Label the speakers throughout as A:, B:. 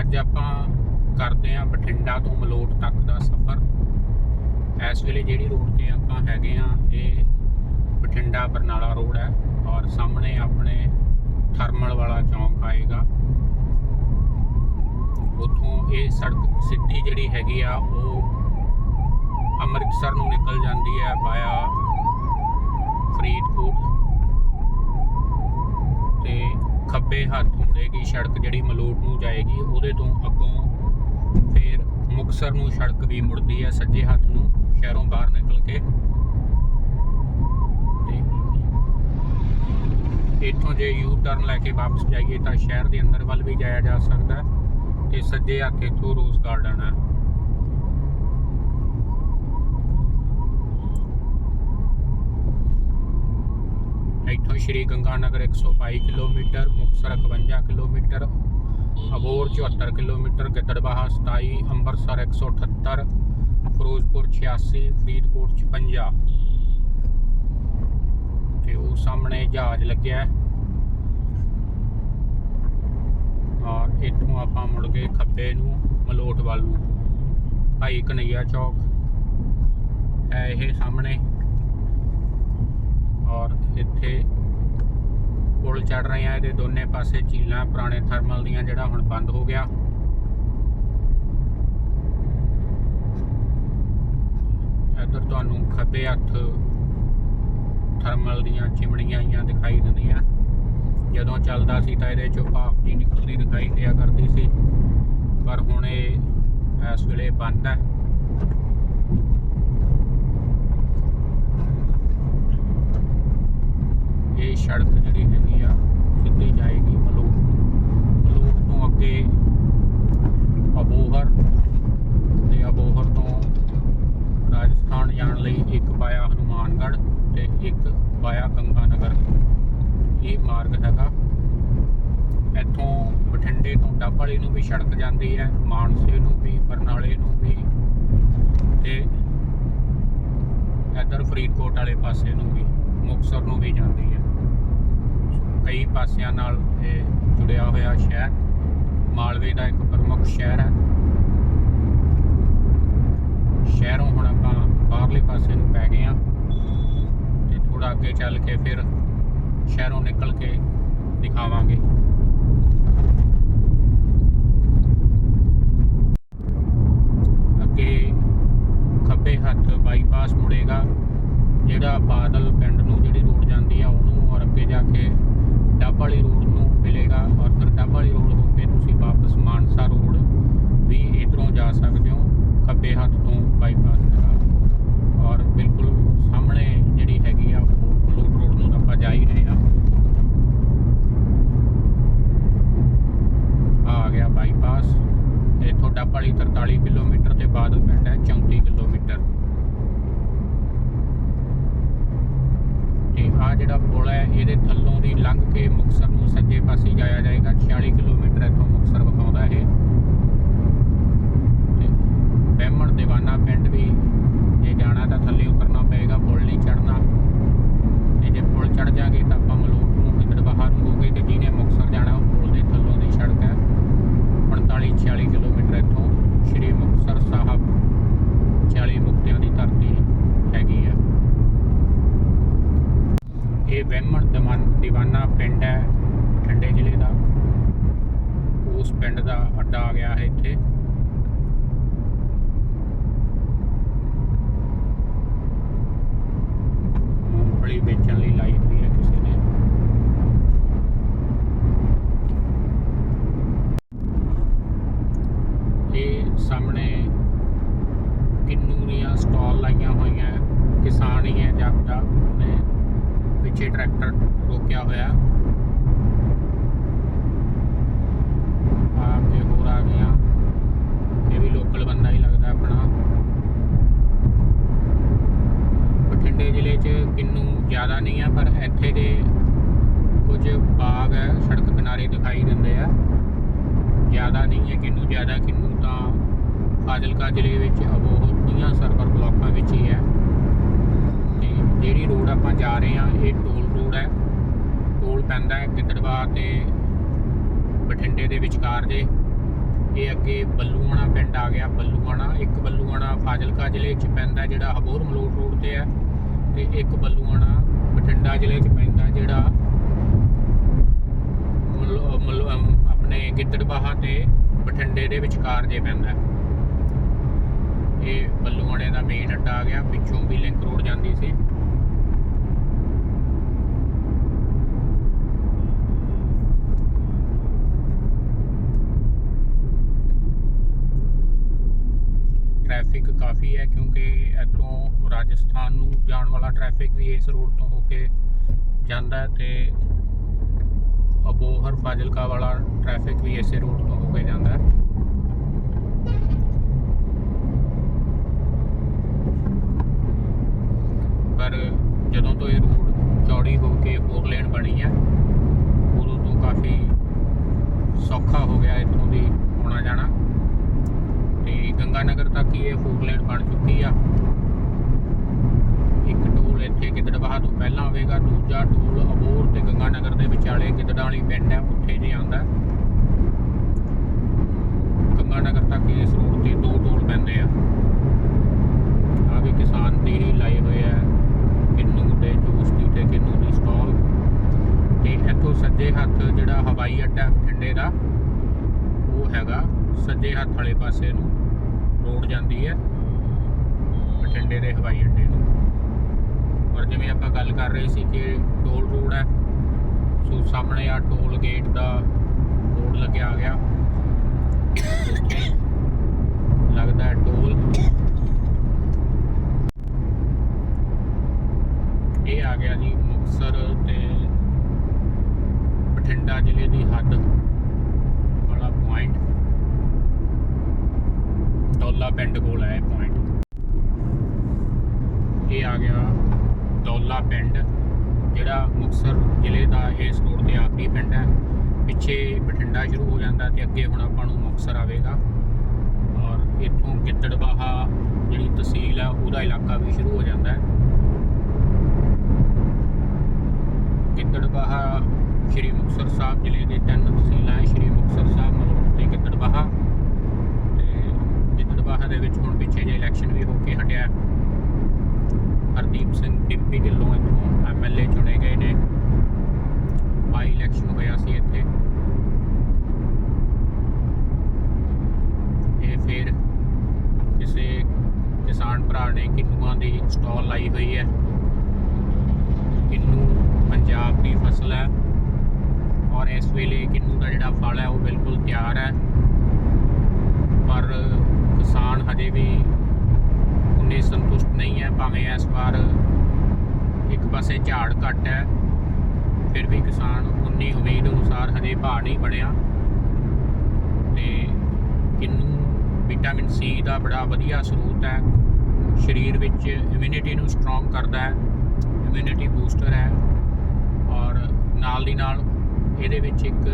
A: ਅੱਜ ਆਪਾਂ ਕਰਦੇ ਆਂ ਬਠਿੰਡਾ ਤੋਂ ਮਲੋਟ ਤੱਕ ਦਾ ਸਫ਼ਰ। ਇਸ ਵੇਲੇ ਜਿਹੜੀ ਰੋਡ ਤੇ ਆਪਾਂ ਹੈਗੇ ਆਂ ਇਹ ਬਠਿੰਡਾ ਬਰਨਾਲਾ ਰੋਡ ਹੈ ਔਰ ਸਾਹਮਣੇ ਆਪਣੇ ਥਰਮਲ ਵਾਲਾ ਚੌਂਕ ਆਏਗਾ। ਉਥੋਂ ਇਹ ਸੜਕ ਸਿੱਧੀ ਜਿਹੜੀ ਹੈਗੀ ਆ, ਉਹ ਅੰਮ੍ਰਿਤਸਰ ਨੂੰ ਨਿਕਲ ਜਾਂਦੀ ਹੈ ਬਾਇਆ ਫਰੀਦਕੋਟ। ਤੇ ਖੱਬੇ ਹੱਥ ਮੁੜੇਗੀ ਸੜਕ ਜਿਹੜੀ ਮਲੋਟ ਨੂੰ ਜਾਏਗੀ ਉਹਦੇ ਤੋਂ ਅੱਗੋਂ ਫਿਰ ਮੁਕਸਰ ਨੂੰ ਸੜਕ ਵੀ ਮੁੜਦੀ ਹੈ, ਸੱਜੇ ਹੱਥ ਨੂੰ ਸ਼ਹਿਰੋਂ ਬਾਹਰ ਨਿਕਲ ਕੇ। ਇੱਥੋਂ ਜੇ ਯੂ ਟਰਨ ਲੈ ਕੇ ਵਾਪਸ ਜਾਈਏ ਤਾਂ ਸ਼ਹਿਰ ਦੇ ਅੰਦਰ ਵੱਲ ਵੀ ਜਾਇਆ ਜਾ ਸਕਦਾ ਤੇ ਸੱਜੇ ਹੱਥ ਇੱਥੋਂ ਰੋਜ਼ ਗਾਰਡਨ ਹੈ। ਇੱਥੋਂ Shri Ganga Nagar 122 kilometre, Muktsar 51 kilometre Abohar 74 kilometre Gidderbaha 27 Amritsar 178 Ferozepur 86 Faridkot 56 ਤੇ ਉਹ ਸਾਹਮਣੇ ਜਹਾਜ਼ ਲੱਗਿਆ ਔਰ ਇੱਥੋਂ ਆਪਾਂ ਮੁੜ ਗਏ ਖੱਬੇ ਨੂੰ ਮਲੋਟ ਵੱਲ ਨੂੰ ਭਾਈ ਕਨਈਆ ਚੌਕ ਹੈ ਇਹ ਸਾਹਮਣੇ ਔਰ ਇੱਥੇ ਪੁਲ ਚੜ ਰਹੇ ਆ, ਇਹਦੇ ਦੋਨੇ ਪਾਸੇ ਝੀਲਾਂ, ਪੁਰਾਣੇ ਥਰਮਲ ਦੀਆਂ ਜਿਹੜਾ ਹੁਣ ਬੰਦ ਹੋ ਗਿਆ। ਇੱਧਰ ਤੁਹਾਨੂੰ ਖੱਬੇ ਹੱਥ ਥਰਮਲ ਦੀਆਂ ਚਿਮੜੀਆਂ ਆਈਆਂ ਦਿਖਾਈ ਦਿੰਦੀਆਂ। ਜਦੋਂ ਚੱਲਦਾ ਸੀ ਤਾਂ ਇਹਦੇ ਚੋਂ ਭਾਫ ਜੀ ਨਿਕਲਦੀ ਦਿਖਾਈ ਦਿਆ ਕਰਦੀ ਸੀ। ਪਰ ਹੁਣ ਇਹ ਇਸ ਵੇਲੇ ਬੰਦ ਹੈ। ਇਹ ਸੜਕ ਜਿਹੜੀ ਹੈਗੀ ਆ, ਸਿੱਧੀ ਜਾਏਗੀ ਮਲੂਕ ਨੂੰ। ਮਲੂਕ ਤੋਂ ਅੱਗੇ ਅਬੋਹਰ ਤੇ ਅਬੋਹਰ ਤੋਂ ਰਾਜਸਥਾਨ ਜਾਣ ਲਈ ਇੱਕ ਪਾਇਆ ਹਨੂਮਾਨਗੜ੍ਹ ਤੇ ਇੱਕ ਪਾਇਆ ਗੰਗਾਨਗਰ। ਇਹ ਮਾਰਗ ਹੈਗਾ। ਇੱਥੋਂ ਬਠਿੰਡੇ ਤੋਂ ਡੱਬਵਾਲੀ ਨੂੰ ਵੀ ਸੜਕ ਜਾਂਦੀ ਹੈ, ਮਾਨਸੇ ਨੂੰ ਵੀ, ਬਰਨਾਲੇ ਨੂੰ ਵੀ ਤੇ ਇੱਧਰ ਫਰੀਦਕੋਟ ਵਾਲੇ ਪਾਸੇ ਨੂੰ ਵੀ, ਮੁਕਤਸਰ ਨੂੰ ਵੀ ਜਾਂਦੀ ਹੈ। ਕਈ ਪਾਸਿਆਂ ਨਾਲ ਇਹ ਜੁੜਿਆ ਹੋਇਆ ਸ਼ਹਿਰ। ਮਾਲਵੇ ਦਾ ਇੱਕ ਪ੍ਰਮੁੱਖ ਸ਼ਹਿਰ ਹੈ। ਸ਼ਹਿਰੋਂ ਹੁਣ ਆਪਾਂ ਬਾਹਰਲੇ ਪਾਸੇ ਨੂੰ ਪੈ ਗਏ ਆ ਤੇ ਥੋੜਾ ਅੱਗੇ ਚੱਲ ਕੇ ਫਿਰ ਸ਼ਹਿਰੋਂ ਨਿਕਲ ਕੇ ਦਿਖਾਵਾਂਗੇ। ਅੱਗੇ ਖੱਬੇ ਹੱਥ ਬਾਈਪਾਸ ਮੁੜੇਗਾ, ਜਿਹੜਾ ਬਾਦਲ ਪਿੰਡ ਨੂੰ ਜਿਹੜੀ ਰੋਡ ਜਾਂਦੀ ਆ ਉਹਨੂੰ ਔਰ ਅੱਗੇ ਜਾ ਕੇ ਡੱਬ ਵਾਲੀ ਰੋਡ ਨੂੰ ਮਿਲੇਗਾ ਔਰ ਫਿਰ ਡੱਬ ਵਾਲੀ ਰੋਡ ਹੋ ਕੇ ਤੁਸੀਂ ਵਾਪਸ ਮਾਨਸਾ ਰੋਡ ਵੀ ਇਧਰੋਂ ਜਾ ਸਕਦੇ ਹੋ ਖੱਬੇ ਹੱਥ ਤੋਂ ਬਾਈਪਾਸ ਹੈਗਾ ਔਰ ਬਿਲਕੁਲ ਸਾਹਮਣੇ ਜਿਹੜੀ ਹੈਗੀ ਆ ਉਹ ਲੋਡ ਰੋਡ ਨੂੰ ਆਪਾਂ ਜਾ ਹੀ ਰਹੇ ਆ ਆ ਗਿਆ ਬਾਈਪਾਸ ਇੱਥੋਂ ਡੱਬ ਵਾਲੀ 43 ਕਿਲੋਮੀਟਰ ਤੇ ਬਾਦਲ ਪਿੰਡ ਹੈ 34 ਕਿਲੋਮੀਟਰ ਤੇ ਆ ਜਿਹੜਾ ਪੁਲ ਹੈ ਇਹਦੇ ਥੱਲੋਂ ਦੀ ਲੰਘ ਕੇ ਮੁਕਸਰ ਨੂੰ ਸੱਜੇ ਪਾਸੇ ਜਾਇਆ ਜਾਏਗਾ 46 ਕਿਲੋਮੀਟਰ ਇੱਥੋਂ ਮੁਕਸਰ ਵਿਖਾਉਂਦਾ ਇਹ ਤੇ ਬਹਿਮਣ ਦੀਵਾਨਾ ਪਿੰਡ ਵੀ ਜੇ ਜਾਣਾ ਤਾਂ ਥੱਲੇ ਉਤਰਨਾ ਪਏਗਾ ਪੁਲ ਨਹੀਂ ਚੜਨਾ ਤੇ ਜੇ ਪੁਲ ਚੜ ਜਾਗੇ ਤਾਂ ਆਪਾਂ ਮਲੂਕ ਨੂੰ ਗਿੱਦੜਬਾਹਾ ਨੂੰ ਹੋ ਗਏ ਤੇ ਜਿਹਨੇ ਮੁਕਸਰ ਜਾਣਾ ਉਹ ਪੁਲ ਦੇ ਥੱਲੋਂ ਦੀ ਸੜਕ ਹੈ 45 46 ਕਿਲੋਮੀਟਰ ਇੱਥੋਂ ਸ਼੍ਰੀ ਮੁਕਤਸਰ ਸਾਹਿਬ 40 ਮੁਕਤਿਆਂ ਦੀ ਧਰਤੀ ਹੈਗੀ ਆ ਇਹ ਵਹਿਮਣ ਦਮਨ ਦੀਵਾਨਾ ਪਿੰਡ ਹੈ ਠੰਡੇ ਜ਼ਿਲ੍ਹੇ ਦਾ ਉਸ ਪਿੰਡ ਦਾ ਅੱਡਾ ਆ ਗਿਆ ਹੈ ਇੱਥੇ ਮੂੰਗਫਲੀ ਵੇਚਣ ਲਈ ਲਾਈ ਹੋਈ ਹੈ ਕਿਸੇ ਨੇ ਇਹ ਸਾਹਮਣੇ ਕਿੰਨੂ ਦੀਆਂ ਸਟਾਲ ਲਾਈਆਂ ਹੋਈਆਂ ਕਿਸਾਨ ਹੀ ਹੈ ਜਾਪਦਾ ਉਹਨੇ ਪਿੱਛੇ ਟਰੈਕਟਰ ਰੋਕਿਆ ਹੋਇਆ ਆ ਕੇ ਹੋਰ ਆ ਗਿਆ ਇਹ ਵੀ ਲੋਕਲ ਬੰਦਾ ਹੀ ਲੱਗਦਾ ਆਪਣਾ ਬਠਿੰਡੇ ਜ਼ਿਲ੍ਹੇ 'ਚ ਕਿੰਨੂ ਜ਼ਿਆਦਾ ਨਹੀਂ ਆ ਪਰ ਇੱਥੇ ਦੇ ਕੁਝ ਬਾਗ ਹੈ ਸੜਕ ਕਿਨਾਰੇ ਦਿਖਾਈ ਦਿੰਦੇ ਆ ਜ਼ਿਆਦਾ ਨਹੀਂ ਹੈ ਕਿੰਨੂ ਜ਼ਿਆਦਾ ਕਿੰਨੂ ਤਾਂ ਫਾਜ਼ਿਲਕਾ ਜ਼ਿਲ੍ਹੇ ਵਿੱਚ ਅਬੋਹਰ ਸਰਵਰ ਬਲਾਕਾਂ ਵਿੱਚ ਹੀ ਹੈ। ਤੇ ਜਿਹੜੀ ਰੋਡ ਆਪਾਂ ਜਾ ਰਹੇ ਹਾਂ, ਇਹ ਟੋਲ ਰੋਡ ਹੈ। ਟੋਲ ਪੈਂਦਾ ਹੈ ਗਿੱਦੜਬਾਹਾ ਤੇ, ਬਠਿੰਡੇ ਦੇ ਵਿਚਕਾਰ ਜੇ। ਇਹ ਅੱਗੇ ਬੱਲੂਆਣਾ ਪਿੰਡ ਆ ਗਿਆ, ਬੱਲੂਆਣਾ। ਇੱਕ ਬੱਲੂਆਣਾ ਫਾਜ਼ਿਲਕਾ ਜ਼ਿਲ੍ਹੇ 'ਚ ਪੈਂਦਾ ਜਿਹੜਾ ਹਬੋਰ ਮਲੋਟ ਰੋਡ ਤੇ ਹੈ ਤੇ ਇੱਕ ਬੱਲੂਆਣਾ ਬਠਿੰਡਾ ਜ਼ਿਲ੍ਹੇ 'ਚ ਪੈਂਦਾ ਜਿਹੜਾ ਮਲ- ਮਲ- ਆਪਣੇ ਗਿੱਦੜਬਾਹਾ ਤੇ ਬਠਿੰਡੇ ਦੇ ਵਿਚਕਾਰ ਜੇ ਪੈਂਦਾ ਇਹ ਬੱਲੂਆਣੇ ਦਾ ਮੇਨ ਅੱਡਾ ਆ ਗਿਆ, ਪਿੱਛੋਂ ਵੀ ਲਿੰਕ ਰੋਡ ਜਾਂਦੀ ਸੀ। ਟ੍ਰੈਫਿਕ ਕਾਫੀ ਹੈ ਕਿਉਂਕਿ ਇਧਰੋਂ ਰਾਜਸਥਾਨ ਨੂੰ ਜਾਣ ਵਾਲਾ ਟ੍ਰੈਫਿਕ ਵੀ ਇਸ ਰੋਡ ਤੋਂ ਹੋ ਕੇ ਜਾਂਦਾ ਹੈ ਤੇ ਅਬੋਹਰ ਫਾਜ਼ਿਲਕਾ ਵਾਲਾ ਟ੍ਰੈਫਿਕ ਵੀ ਇਸੇ ਰੋਡ ਤੋਂ ਹੋ ਕੇ ਜਾਂਦਾ ਹੈ ਪਰ ਜਦੋਂ ਤੋਂ ਇਹ ਰੋਡ ਚੌੜੀ ਹੋ ਕੇ ਫੋਰ ਲੇਨ ਬਣੀ ਹੈ ਉਦੋਂ ਤੋਂ ਕਾਫੀ ਔਖਾ ਹੋ ਗਿਆ ਇੱਥੋਂ ਦੀ ਆਉਣਾ ਜਾਣਾ। ਤੇ ਗੰਗਾਨਗਰ ਤੱਕ ਹੀ ਇਹ ਫੋਰ ਲੇਨ ਬਣ ਚੁੱਕੀ ਆ। ਇੱਕ ਟੋਲ ਇੱਥੇ ਗਿੱਦੜਬਾਹਾ ਤੋਂ ਪਹਿਲਾਂ ਆਵੇਗਾ, ਦੂਜਾ ਟੋਲ ਅਬੋਰ ਤੇ ਗੰਗਾਨਗਰ ਦੇ ਵਿਚਾਲੇ ਗਿੱਦੜਾਂ ਵਾਲੀ ਪਿੰਡ ਹੈ ਉੱਥੇ ਜੇ ਆਉਂਦਾ। ਗੰਗਾਨਗਰ ਤੱਕ ਇਸ ਰੋਡ ਤੇ ਦੋ ਟੋਲ ਪੈਂਦੇ ਆ। ਆ ਵੀ ਕਿਸਾਨ ਦੀ ਹੀ ਲਾਏ ਹੋਏ ਹੈ ਕਿੰਨੂ ਤੇ ਜੂਸ ਦੀ ਤੇ ਕਿੰਨੂ ਦੀ ਸਟਾਲ। ਤੇ ਇੱਥੋਂ ਸੱਜੇ ਹੱਥ ਜਿਹੜਾ ਹਵਾਈ ਅੱਡਾ ਬਠਿੰਡੇ ਦਾ ਹੈਗਾ, ਸੱਜੇ ਹੱਥ ਵਾਲੇ ਪਾਸੇ ਨੂੰ ਰੋਡ ਜਾਂਦੀ ਹੈ, ਬਠਿੰਡੇ ਦੇ ਹਵਾਈ ਅੱਡੇ ਨੂੰ। ਔਰ ਜਿਵੇਂ ਆਪਾਂ ਗੱਲ ਕਰ ਰਹੇ ਸੀ ਕਿ ਟੋਲ ਰੋਡ ਹੈ, ਸੋ ਸਾਹਮਣੇ ਆ ਟੋਲ ਗੇਟ ਦਾ ਬੋਰਡ ਲੱਗਿਆ ਗਿਆ। ਲੱਗਦਾ ਹੈ ਟੋਲ। ਇਹ ਆ ਗਿਆ ਜੀ ਮੁਕਤਸਰ ਤੇ ਬਠਿੰਡਾ ਜ਼ਿਲ੍ਹੇ ਦੀ ਹੱਦ ਵਾਲਾ ਪੁਆਇੰਟ ਦੌਲਾ ਪਿੰਡ ਕੋਲ ਹੈ ਪੁਆਇੰਟ ਇਹ ਆ ਗਿਆ ਦੌਲਾ ਪਿੰਡ, ਜਿਹੜਾ ਮੁਕਤਸਰ ਜ਼ਿਲ੍ਹੇ ਦਾ ਇਸ ਰੋਡ ਤੇ ਆਖਰੀ ਪਿੰਡ ਹੈ। ਪਿੱਛੇ ਬਠਿੰਡਾ ਸ਼ੁਰੂ ਹੋ ਜਾਂਦਾ ਤੇ ਅੱਗੇ ਹੁਣ ਆਪਾਂ ਨੂੰ ਮੁਕਤਸਰ ਆਵੇਗਾ। ਔਰ ਇੱਥੋਂ ਗਿੱਦੜਬਾਹਾ ਜਿਹੜੀ ਤਹਿਸੀਲ ਹੈ, ਉਹਦਾ ਇਲਾਕਾ ਵੀ ਸ਼ੁਰੂ ਹੋ ਜਾਂਦਾ ਹੈ। ਗਿੱਦੜਬਾਹਾ ਸ਼੍ਰੀ ਮੁਕਤਸਰ ਸਾਹਿਬ ਜ਼ਿਲ੍ਹੇ ਦੇ ਤਿੰਨ ਤਹਿਸੀਲਾਂ ਹੈ, ਸ਼੍ਰੀ ਮੁਕਤਸਰ ਸਾਹਿਬ ਮਲੋਟ ਤੇ ਗਿੱਦੜਬਾਹਾ ਤੇ ਗਿੱਦੜਬਾਹਾ ਦੇ ਵਿੱਚ ਹੁਣ ਪਿੱਛੇ ਜੇ ਇਲੈਕਸ਼ਨ ਵੀ ਹੋ ਕੇ ਹਟਿਆ ਹੈ। ਹਰਦੀਪ ਸਿੰਘ ਡਿੰਪੀ ਢਿੱਲੋਂ ਇੱਥੋਂ ਐਮਐਲਏ ਚੁਣੇ ਗਏ ਨੇ ਬਾਈ ਇਲੈਕਸ਼ਨ ਹੋਇਆ ਸੀ ਇੱਥੇ ਇਹ ਫਿਰ ਕਿਸੇ ਕਿਸਾਨ ਭਰਾ ਨੇ ਕਿੰਨੂਆਂ ਦੀ ਸਟਾਲ ਲਾਈ ਹੋਈ ਹੈ ਕਿੰਨੂ ਪੰਜਾਬ ਦੀ ਫਸਲ ਹੈ ਔਰ ਇਸ ਵੇਲੇ ਕਿੰਨੂ ਦਾ ਜਿਹੜਾ ਫਲ ਹੈ ਉਹ ਬਿਲਕੁਲ ਤਿਆਰ ਹੈ। ਪਰ ਕਿਸਾਨ ਹਜੇ ਵੀ ਉਨੇ ਸੰਤੁਸ਼ਟ ਨਹੀਂ ਹੈ, ਭਾਵੇਂ ਇਸ ਵਾਰ ਇੱਕ ਪਾਸੇ ਝਾੜ ਘੱਟ ਹੈ, ਫਿਰ ਵੀ ਕਿਸਾਨ ਉਨੀ ਉਮੀਦ ਅਨੁਸਾਰ ਹਜੇ ਭਾਅ ਨਹੀਂ ਬਣਿਆ। ਤੇ ਕਿੰਨੂ ਵਿਟਾਮਿਨ ਸੀ ਦਾ ਬੜਾ ਵਧੀਆ ਸਰੋਤ ਹੈ। ਸਰੀਰ ਵਿੱਚ ਇਮਿਊਨਿਟੀ ਨੂੰ ਸਟਰੋਂਗ ਕਰਦਾ ਹੈ ਇਮਿਊਨਿਟੀ ਬੂਸਟਰ ਹੈ। ਔਰ ਨਾਲ ਦੀ ਨਾਲ ਇਹਦੇ ਵਿੱਚ ਇੱਕ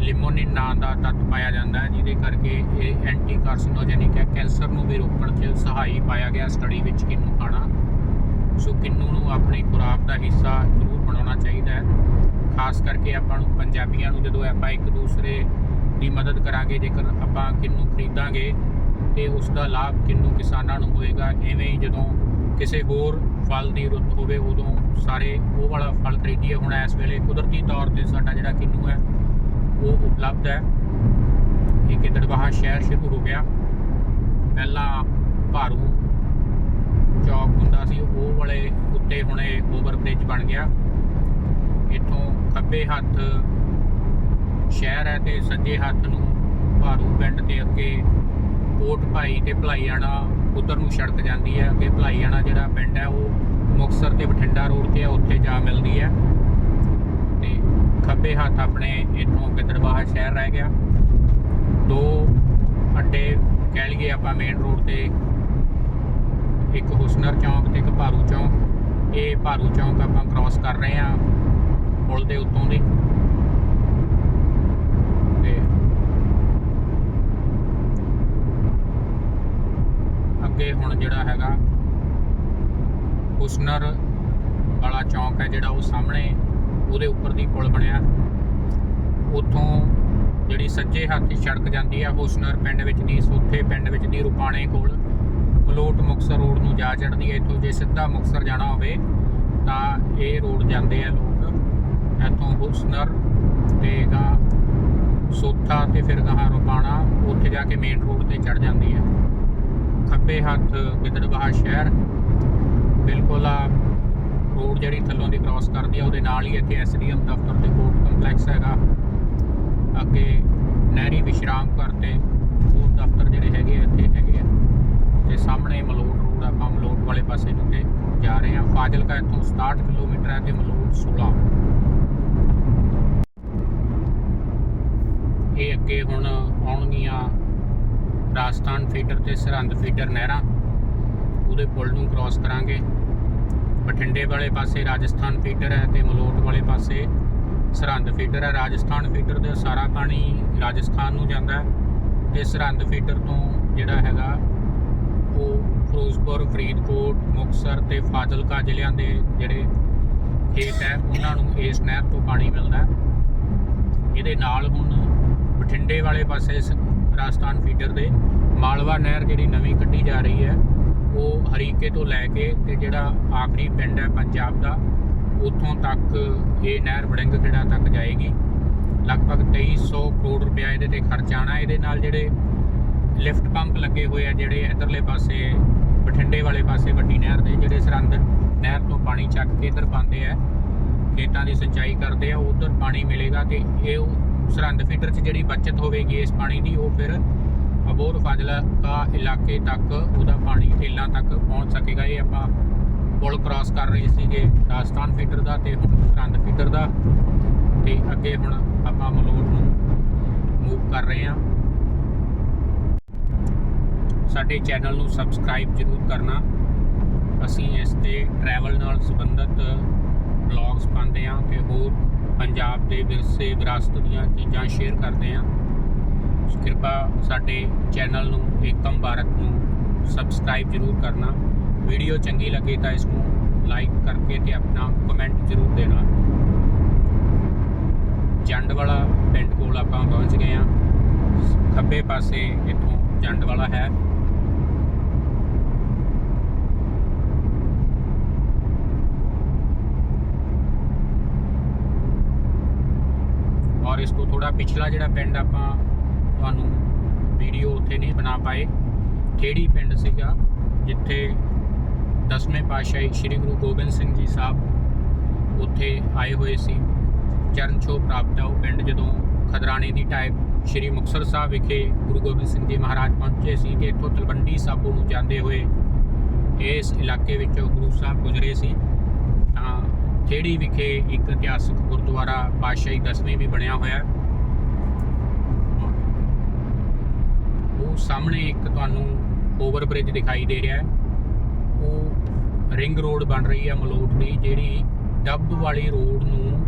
A: ਲਿਮੋਨਿਨ ਨਾਂ ਦਾ ਤੱਤ ਪਾਇਆ ਜਾਂਦਾ ਹੈ, ਜਿਹਦੇ ਕਰਕੇ ਇਹ ਐਂਟੀ ਕਾਰਸਿਨੋਜੈਨਿਕ ਹੈ ਕੈਂਸਰ ਨੂੰ ਵੀ ਰੋਕਣ 'ਚ ਸਹਾਈ ਪਾਇਆ ਗਿਆ ਸਟੱਡੀ ਵਿੱਚ ਕਿੰਨੂ ਖਾਣਾ। ਸੋ ਕਿੰਨੂ ਨੂੰ ਆਪਣੀ ਖੁਰਾਕ ਦਾ ਹਿੱਸਾ ਜ਼ਰੂਰ ਬਣਾਉਣਾ ਚਾਹੀਦਾ ਹੈ। ਖਾਸ ਕਰਕੇ ਆਪਾਂ ਨੂੰ ਪੰਜਾਬੀਆਂ ਨੂੰ ਜਦੋਂ ਆਪਾਂ ਇੱਕ ਦੂਸਰੇ ਦੀ ਮਦਦ ਕਰਾਂਗੇ, ਜੇਕਰ ਆਪਾਂ ਕਿੰਨੂ ਖਰੀਦਾਂਗੇ, ਤੇ ਉਸ ਦਾ ਲਾਭ ਕਿੰਨੂ ਕਿਸਾਨਾਂ ਨੂੰ ਹੋਏਗਾ। ਐਵੇਂ ਹੀ ਜਦੋਂ ਕਿਸੇ ਹੋਰ ਫਲ ਦੀ ਰੁੱਤ ਹੋਵੇ, ਉਦੋਂ ਸਾਰੇ ਉਹ ਵਾਲਾ ਫਲ ਖਰੀਦੀਏ। ਹੁਣ ਇਸ ਵੇਲੇ ਕੁਦਰਤੀ ਤੌਰ ਤੇ ਸਾਡਾ ਜਿਹੜਾ ਕਿੰਨੂ ਹੈ ਉਪਲਬਧ ਹੈ। ਇਹ ਗਿੱਦੜਬਾਹਾ ਸ਼ਹਿਰ ਸ਼ੁਰੂ ਹੋ ਗਿਆ। ਪਹਿਲਾਂ ਭਾਰੂ ਚੌਕ ਹੁੰਦਾ ਸੀ, ਉਹ ਵਾਲੇ ਉੱਤੇ ਹੁਣ ਇਹ ਓਵਰ ਬ੍ਰਿਜ ਬਣ ਗਿਆ। ਇੱਥੋਂ ਖੱਬੇ ਹੱਥ ਸ਼ਹਿਰ ਹੈ ਤੇ ਸੱਜੇ ਹੱਥ ਨੂੰ ਭਾਰੂ ਪਿੰਡ ਦੇ ਅੱਗੇ ਕੋਟ ਭਾਈ ਤੇ ਭਲਾਈਆਣਾ, ਉਧਰ ਨੂੰ ਸੜਕ ਜਾਂਦੀ ਹੈ। ਅੱਗੇ ਭਲਾਈਆਣਾ ਜਿਹੜਾ ਪਿੰਡ ਹੈ, ਉਹ ਮੁਕਤਸਰ ਤੇ ਬਠਿੰਡਾ ਰੋਡ ਤੇ ਹੈ ਉੱਥੇ ਜਾ ਮਿਲਦੀ ਹੈ। ਤੇ ਖੱਬੇ ਹੱਥ ਆਪਣੇ ਇੱਥੋਂ ਗਿੱਦੜਬਾਹਾ ਸ਼ਹਿਰ ਰਹਿ ਗਿਆ। ਦੋ ਅੱਡੇ ਕਹਿ ਲਈਏ ਆਪਾਂ ਮੇਨ ਰੋਡ ਤੇ। ਇੱਕ ਹੁਸਨਰ ਚੌਂਕ ਤੇ ਇੱਕ ਭਾਰੂ ਚੌਂਕ। ਇਹ ਭਾਰੂ ਚੌਂਕ ਆਪਾਂ ਕ੍ਰਾਸ ਕਰ ਰਹੇ ਹਾਂ ਪੁਲ ਦੇ ਉੱਤੋਂ ਦੀ। ਤੇ ਅੱਗੇ ਹੁਣ ਜਿਹੜਾ ਹੈਗਾ ਹੁਸਨਰ ਵਾਲਾ ਚੌਂਕ ਹੈ ਜਿਹੜਾ ਉਹ ਸਾਹਮਣੇ ਉਹਦੇ ਉੱਪਰ ਦੀ ਪੁਲ ਬਣਿਆ। ਉੱਥੋਂ ਜਿਹੜੀ ਸੱਜੇ ਹੱਥ ਦੀ ਸੜਕ ਜਾਂਦੀ ਆ, ਹੁਸਨਰ ਪਿੰਡ ਵਿੱਚ ਦੀ ਸੋਥੇ ਪਿੰਡ ਵਿੱਚ ਦੀ, ਰੁਪਾਣੇ ਕੋਲ। ਮਲੋਟ ਮੁਕਸਰ ਰੋਡ ਨੂੰ ਜਾ ਚੜਦੀ ਹੈ ਇੱਥੋਂ ਜੇ ਸਿੱਧਾ ਮੁਕਸਰ ਜਾਣਾ ਹੋਵੇ, ਤਾਂ ਇਹ ਰੋਡ ਜਾਂਦੇ ਆ ਲੋਕ। ਇੱਥੋਂ ਹੁਸਨਰ ਤੇ ਗਾ ਸੋਥਾ ਤੇ ਫਿਰ ਗਾਹਾਂ ਰੁਪਾਣਾ, ਉੱਥੇ ਜਾ ਕੇ ਮੇਨ ਰੋਡ ਤੇ ਚੜ ਜਾਂਦੀ ਹੈ ਖੱਬੇ ਹੱਥ ਗਿੱਦੜਬਾਹਾ ਸ਼ਹਿਰ। ਬਿਲਕੁਲ ਆ ਰੋਡ ਜਿਹੜੀ ਥੱਲੋਂ ਦੀ ਕ੍ਰਾਸ ਕਰਦੀ ਆ, ਉਹਦੇ ਨਾਲ ਹੀ ਇੱਥੇ ਐਸਡੀਐਮ ਦਫ਼ਤਰ ਤੇ ਕੋਰਟ ਕੰਪਲੈਕਸ ਹੈਗਾ। ਨਹਿਰੀ ਵਿਸ਼ਰਾਮ ਘਰ ਤੇ ਉਹ ਦਫ਼ਤਰ ਜਿਹੜੇ ਹੈਗੇ ਆ, ਇੱਥੇ ਹੈਗੇ ਆ। ਤੇ ਸਾਹਮਣੇ ਮਲੋਟ ਰੋਡ ਆਪਾਂ ਮਲੋਟ ਵਾਲੇ ਪਾਸੇ ਨੂੰ ਤੇ ਜਾ ਰਹੇ ਹਾਂ। ਫਾਜ਼ਿਲਕਾ ਇੱਥੋਂ 67 ਕਿਲੋਮੀਟਰ ਹੈ ਤੇ ਮਲੋਟ 16 ਇਹ ਅੱਗੇ ਹੁਣ ਆਉਣਗੀਆਂ ਰਾਜਸਥਾਨ ਫੀਡਰ ਤੇ ਸਰਹੰਦ ਫੀਡਰ ਨਹਿਰਾਂ। ਉਹਦੇ ਪੁਲ ਨੂੰ ਕ੍ਰਾਸ ਕਰਾਂਗੇ। ਬਠਿੰਡੇ ਵਾਲੇ ਪਾਸੇ ਰਾਜਸਥਾਨ ਫੀਡਰ ਹੈ ਤੇ ਮਲੋਟ ਵਾਲੇ ਪਾਸੇ ਸਰਹੰਦ ਫੀਡਰ ਹੈ, ਰਾਜਸਥਾਨ ਫੀਡਰ ਦਾ ਸਾਰਾ ਪਾਣੀ ਰਾਜਸਥਾਨ ਨੂੰ ਜਾਂਦਾ ਹੈ ਤੇ ਸਰਹੰਦ ਫੀਡਰ ਤੋਂ ਜਿਹੜਾ ਹੈਗਾ ਉਹ ਫਿਰੋਜ਼ਪੁਰ, ਫਰੀਦਕੋਟ, ਮੁਕਤਸਰ ਤੇ ਫਾਜ਼ਿਲਕਾ ਜ਼ਿਲ੍ਹਿਆਂ ਦੇ ਜਿਹੜੇ ਖੇਤ ਹੈ, ਉਹਨਾਂ ਨੂੰ ਇਸ ਨਹਿਰ ਤੋਂ ਪਾਣੀ ਮਿਲਦਾ ਹੈ। ਇਹਦੇ ਨਾਲ ਹੁਣ ਬਠਿੰਡੇ ਵਾਲੇ ਪਾਸੇ ਸ- ਰਾਜਸਥਾਨ ਫੀਡਰ ਦੇ ਮਾਲਵਾ ਨਹਿਰ ਜਿਹੜੀ ਨਵੀਂ ਕੱਢੀ ਜਾ ਰਹੀ ਹੈ, ਉਹ ਹਰੀਕੇ ਤੋਂ ਲੈ ਕੇ ਤੇ ਜਿਹੜਾ ਆਖਰੀ ਪਿੰਡ ਹੈ ਪੰਜਾਬ ਦਾ ਉੱਥੋਂ ਤੱਕ ਇਹ ਨਹਿਰ ਵੜਿੰਗ ਖੇੜਾ ਤੱਕ ਜਾਏਗੀ। ਲਗਭਗ 2300 ਕਰੋੜ ਰੁਪਇਆ ਇਹਦੇ ਤੇ ਖਰਚ ਆਣਾ ਇਹਦੇ ਨਾਲ ਜਿਹੜੇ ਲਿਫਟ ਪੰਪ ਲੱਗੇ ਹੋਏ ਆ, ਜਿਹੜੇ ਇਧਰਲੇ ਪਾਸੇ, ਬਠਿੰਡੇ ਵਾਲੇ ਪਾਸੇ ਵੱਡੀ ਨਹਿਰ ਦੇ, ਜਿਹੜੇ ਸਰਹੰਦ ਨਹਿਰ ਤੋਂ ਪਾਣੀ ਚੱਕ ਕੇ ਇਧਰ ਪਾਉਂਦੇ ਆ, ਖੇਤਾਂ ਦੀ ਸਿੰਚਾਈ ਕਰਦੇ ਆ, ਉਧਰ ਪਾਣੀ ਮਿਲੇਗਾ ਤੇ ਇਹ ਉਹ ਸਰਹੰਦ ਫੀਡਰ 'ਚ ਜਿਹੜੀ ਬਚਤ ਹੋਵੇਗੀ ਇਸ ਪਾਣੀ ਦੀ, ਉਹ ਫਿਰ ਅਬੋਰ ਫਾਜ਼ਿਲਕਾ ਇਲਾਕੇ ਤੱਕ ਉਹਦਾ ਪਾਣੀ, ਟੇਲਾਂ ਤੱਕ ਪਹੁੰਚ ਸਕੇਗਾ। ਇਹ ਆਪਾਂ ਪੁਲ ਕ੍ਰਾਸ ਕਰ ਰਹੇ ਸੀਗੇ ਰਾਜਸਥਾਨ ਫੀਡਰ ਦਾ ਤੇ ਹੁਣ ਸਰਹੰਦ ਫੀਡਰ ਦਾ। ਤੇ ਅੱਗੇ ਹੁਣ ਆਪਾਂ ਮਲੋਟ ਨੂੰ ਮੂਵ ਕਰ ਰਹੇ ਹਾਂ। ਸਾਡੇ ਚੈਨਲ ਨੂੰ ਸਬਸਕ੍ਰਾਈਬ ਜ਼ਰੂਰ ਕਰਨਾ। ਅਸੀਂ ਇਸ ਤੇ ਟਰੈਵਲ ਨਾਲ ਸੰਬੰਧਿਤ ਬਲੌਗਸ ਪਾਉਂਦੇ ਹਾਂ ਤੇ ਹੋਰ ਪੰਜਾਬ ਦੇ ਵਿਰਸੇ ਵਿਰਾਸਤ ਦੀਆਂ ਚੀਜ਼ਾਂ ਸ਼ੇਅਰ ਕਰਦੇ ਹਾਂ। ਕਿਰਪਾ ਸਾਡੇ ਚੈਨਲ ਨੂੰ ਏਕਮ ਭਾਰਤ ਨੂੰ ਸਬਸਕ੍ਰਾਈਬ ਜ਼ਰੂਰ ਕਰਨਾ। ਵੀਡੀਓ ਚੰਗੀ ਲੱਗੇ ਤਾਂ ਇਸ ਨੂੰ ਲਾਈਕ ਕਰਕੇ ਤੇ ਆਪਣਾ ਕਮੈਂਟ ਜ਼ਰੂਰ ਦੇਣਾ। ਜੰਡ ਵਾਲਾ ਪਿੰਡ ਕੋਲ ਆਪਾਂ ਪਹੁੰਚ ਗਏ ਹਾਂ। ਖੱਬੇ ਪਾਸੇ ਇੱਥੋਂ ਜੰਡ ਵਾਲਾ ਹੈ। ਔਰ ਇਸ ਤੋਂ ਥੋੜਾ ਪਿਛਲਾ ਜਿਹੜਾ ਪਿੰਡ ਆਪਾਂ ਤੁਹਾਨੂੰ ਵੀਡੀਓ ਉੱਥੇ ਨਹੀਂ ਬਣਾ ਪਾਏ, ਖੇੜੀ ਪਿੰਡ ਸੀਗਾ, ਜਿੱਥੇ ਦਸਵੇਂ ਪਾਤਸ਼ਾਹੀ ਸ੍ਰੀ ਗੁਰੂ ਗੋਬਿੰਦ ਸਿੰਘ ਜੀ ਸਾਹਿਬ ਉੱਥੇ ਆਏ ਹੋਏ ਸੀ। ਚਰਨ ਛੋਹ ਪ੍ਰਾਪਤ ਹੈ ਉਹ ਪਿੰਡ ਜਦੋਂ ਖਦਰਾਣੇ ਦੀ ਟਾਈਪ ਸ੍ਰੀ ਮੁਕਤਸਰ ਸਾਹਿਬ ਵਿਖੇ ਗੁਰੂ ਗੋਬਿੰਦ ਸਿੰਘ ਜੀ ਮਹਾਰਾਜ ਪਹੁੰਚੇ ਸੀ ਤੇ ਇੱਥੋਂ ਤਲਵੰਡੀ ਸਾਬੋ ਨੂੰ ਜਾਂਦੇ ਹੋਏ ਇਸ ਇਲਾਕੇ ਵਿੱਚੋਂ ਗੁਰੂ ਸਾਹਿਬ ਗੁਜ਼ਰੇ ਸੀ। ਤਾਂ ਖੇੜੀ ਵਿਖੇ ਇੱਕ ਇਤਿਹਾਸਕ ਗੁਰਦੁਆਰਾ ਪਾਤਸ਼ਾਹੀ ਦਸਵੇਂ ਵੀ ਬਣਿਆ ਹੋਇਆ। ਉਹ ਸਾਹਮਣੇ ਇੱਕ ਤੁਹਾਨੂੰ ਓਵਰ ਬ੍ਰਿਜ ਦਿਖਾਈ ਦੇ ਰਿਹਾ ਹੈ। ਰਿੰਗ ਰੋਡ ਬਣ ਰਹੀ ਹੈ ਮਲੋਟ ਦੀ, ਜਿਹੜੀ ਡੱਬ ਵਾਲੀ ਰੋਡ ਨੂੰ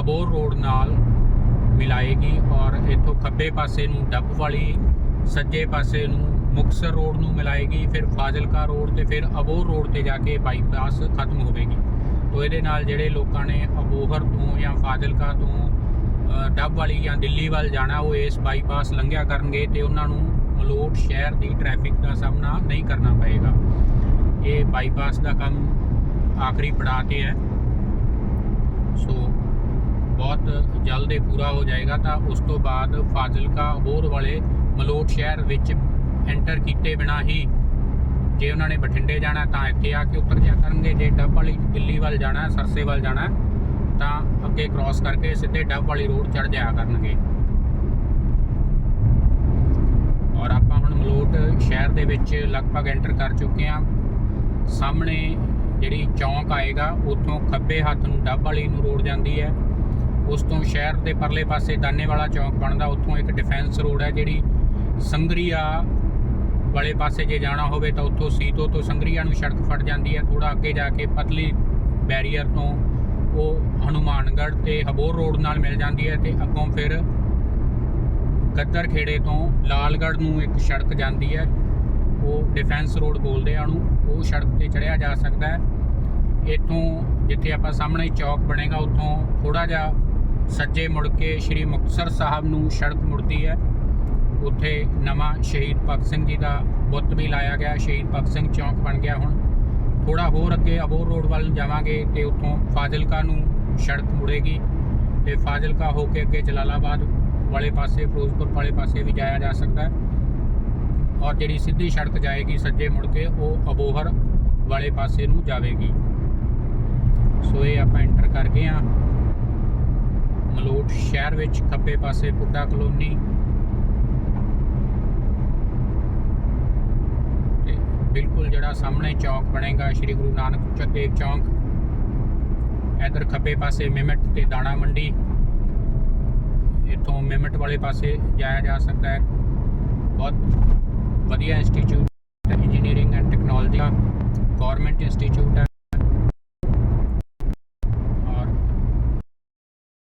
A: ਅਬੋਰ ਰੋਡ ਨਾਲ ਮਿਲਾਏਗੀ ਔਰ ਇੱਥੋਂ ਖੱਬੇ ਪਾਸੇ ਨੂੰ ਡੱਬ ਵਾਲੀ, ਸੱਜੇ ਪਾਸੇ ਨੂੰ ਮੁਕਸਰ ਰੋਡ ਨੂੰ ਮਿਲਾਏਗੀ, ਫਿਰ ਫਾਜ਼ਿਲਕਾ ਰੋਡ ਤੇ ਫਿਰ ਅਬੋਹਰ ਰੋਡ ਤੇ ਜਾ ਕੇ ਬਾਈਪਾਸ ਖਤਮ ਹੋਵੇਗੀ। ਤੋ ਇਹਦੇ ਨਾਲ ਜਿਹੜੇ ਲੋਕਾਂ ਨੇ ਅਬੋਹਰ ਤੋਂ ਜਾਂ ਫਾਜ਼ਿਲਕਾ ਤੋਂ ਡੱਬ ਵਾਲੀ ਜਾਂ ਦਿੱਲੀ ਵੱਲ ਜਾਣਾ, ਉਹ ਇਸ ਬਾਈਪਾਸ ਲੰਘਿਆ ਕਰਨਗੇ ਤੇ ਉਹਨਾਂ ਨੂੰ ਮਲੋਟ ਸ਼ਹਿਰ ਦੀ ਟ੍ਰੈਫਿਕ ਦਾ ਸਾਹਮਣਾ ਨਹੀਂ ਕਰਨਾ ਪਏਗਾ। ਇਹ ਬਾਈਪਾਸ ਦਾ ਕੰਮ ਆਖਰੀ ਪੜਾਅ ਤੇ ਹੈ। ਸੋ ਬਹੁਤ ਜਲਦ ਇਹ ਪੂਰਾ ਹੋ ਜਾਏਗਾ ਤਾਂ ਉਸ ਤੋਂ ਬਾਅਦ ਫਾਜ਼ਿਲਕਾ ਹੋਰ ਵਾਲੇ ਮਲੋਟ ਸ਼ਹਿਰ ਵਿੱਚ ਐਂਟਰ ਕੀਤੇ ਬਿਨਾ ਹੀ ਜੇ ਉਹਨਾਂ ਨੇ ਬਠਿੰਡੇ ਜਾਣਾ ਤਾਂ ਇੱਥੇ ਆ ਕੇ ਉੱਤਰ ਜਾ ਕਰਨਗੇ। ਜੇ ਡੱਬ ਵਾਲੀ ਦਿੱਲੀ ਵੱਲ ਜਾਣਾ, ਸਰਸੇ ਵੱਲ ਜਾਣਾ, ਤਾਂ ਅੱਗੇ ਕ੍ਰਾਸ ਕਰਕੇ ਸਿੱਧੇ ਡੱਬ ਵਾਲੀ ਰੋਡ ਚੜ ਜਾਇਆ ਕਰਨਗੇ। ਔਰ ਆਪਾਂ ਹੁਣ ਮਲੋਟ ਸ਼ਹਿਰ ਦੇ ਵਿੱਚ ਲਗਭਗ ਐਂਟਰ ਕਰ ਚੁੱਕੇ ਹਾਂ। ਸਾਹਮਣੇ ਜਿਹੜੀ ਚੌਂਕ ਆਏਗਾ, ਉੱਥੋਂ ਖੱਬੇ ਹੱਥ ਨੂੰ ਡੱਬ ਵਾਲੀ ਨੂੰ ਰੋਡ ਜਾਂਦੀ ਹੈ। ਉਸ ਤੋਂ ਸ਼ਹਿਰ ਦੇ ਪਰਲੇ ਪਾਸੇ ਦਾਨੇ ਵਾਲਾ ਚੌਂਕ ਬਣਦਾ, ਉੱਥੋਂ ਇੱਕ ਡਿਫੈਂਸ ਰੋਡ ਹੈ ਜਿਹੜੀ ਸੰਗਰੀਆ ਵਾਲੇ ਪਾਸੇ ਜੇ ਜਾਣਾ ਹੋਵੇ ਤਾਂ ਉੱਥੋਂ ਸੀਤੋ ਤੋਂ ਸੰਗਰੀਆ ਨੂੰ ਸੜਕ ਫੜ ਜਾਂਦੀ ਹੈ। ਥੋੜਾ ਅੱਗੇ ਜਾ ਕੇ ਪਤਲੀ ਬੈਰੀਅਰ ਤੋਂ ਉਹ ਹਨੂਮਾਨਗੜ੍ਹ ਤੇ ਹਬੋਰ ਰੋਡ ਨਾਲ ਮਿਲ ਜਾਂਦੀ ਹੈ ਤੇ ਅੱਗੋਂ ਫਿਰ ਗੱਦਰ ਖੇੜੇ ਤੋਂ ਲਾਲਗੜ੍ਹ ਨੂੰ ਇੱਕ ਸੜਕ ਜਾਂਦੀ ਹੈ। ਉਹ ਡਿਫੈਂਸ ਰੋਡ ਬੋਲਦੇ ਆ ਉਹਨੂੰ। ਉਹ ਸੜਕ ਤੇ ਚੜਿਆ ਜਾ ਸਕਦਾ ਹੈ। ਇੱਥੋਂ ਜਿੱਥੇ ਆਪਾਂ ਸਾਹਮਣੇ ਚੌਕ ਬਣੇਗਾ, ਉੱਥੋਂ ਥੋੜਾ ਜਿਹਾ ਸੱਜੇ ਮੁੜ ਕੇ ਸ਼੍ਰੀ ਮੁਕਤਸਰ ਸਾਹਿਬ ਨੂੰ ਸੜਕ ਮੁੜਦੀ ਹੈ। ਉੱਥੇ ਨਵਾਂ ਸ਼ਹੀਦ ਭਗਤ ਸਿੰਘ ਜੀ ਦਾ ਬੁੱਤ ਵੀ ਲਾਇਆ ਗਿਆ, ਸ਼ਹੀਦ ਭਗਤ ਸਿੰਘ ਚੌਂਕ ਬਣ ਗਿਆ ਹੁਣ। ਥੋੜਾ ਹੋਰ ਅੱਗੇ ਅਬੋਰ ਰੋਡ ਵੱਲ ਜਾਵਾਂਗੇ ਤੇ ਉੱਥੋਂ ਫਾਜ਼ਿਲਕਾ ਨੂੰ ਸੜਕ ਮੁੜੇਗੀ ਤੇ ਫਾਜ਼ਿਲਕਾ ਹੋ ਕੇ ਅੱਗੇ ਜਲਾਲਾਬਾਦ ਵਾਲੇ ਪਾਸੇ, ਫਿਰੋਜ਼ਪੁਰ ਵਾਲੇ ਪਾਸੇ ਵੀ ਜਾਇਆ ਜਾ ਸਕਦਾ ਹੈ। ਔਰ ਜਿਹੜੀ ਸਿੱਧੀ ਸੜਕ ਜਾਏਗੀ ਸੱਜੇ ਮੁੜ ਕੇ, ਉਹ ਅਬੋਹਰ ਵਾਲੇ ਪਾਸੇ ਨੂੰ ਜਾਵੇਗੀ। ਸੋ ਇਹ ਆਪਾਂ ਐਂਟਰ ਕਰ ਗਏ ਆ ਮਲੋਟ ਸ਼ਹਿਰ ਵਿੱਚ ਖੱਬੇ ਪਾਸੇ ਪੁੱਡਾ ਕਲੋਨੀ। ਤੇ ਬਿਲਕੁਲ ਜਿਹੜਾ ਸਾਹਮਣੇ ਚੌਕ ਬਣੇਗਾ, ਸ਼੍ਰੀ ਗੁਰੂ ਨਾਨਕ ਦੇਵ ਚੌਂਕ। ਇਧਰ ਖੱਬੇ ਪਾਸੇ ਮਿਮਟ ਤੇ ਦਾਣਾ ਮੰਡੀ। ਇੱਥੋਂ ਮਿਮਟ ਵਾਲੇ ਪਾਸੇ ਜਾਇਆ ਜਾ ਸਕਦਾ ਹੈ। ਬਹੁਤ ਵਧੀਆ ਇੰਸਟੀਚਿਊਟ ਇੰਜੀਨੀਅਰਿੰਗ ਐਂਡ ਟੈਕਨੋਲੋਜੀ ਦਾ ਗਵਰਨਮੈਂਟ ਇੰਸਟੀਚਿਊਟ ਹੈ।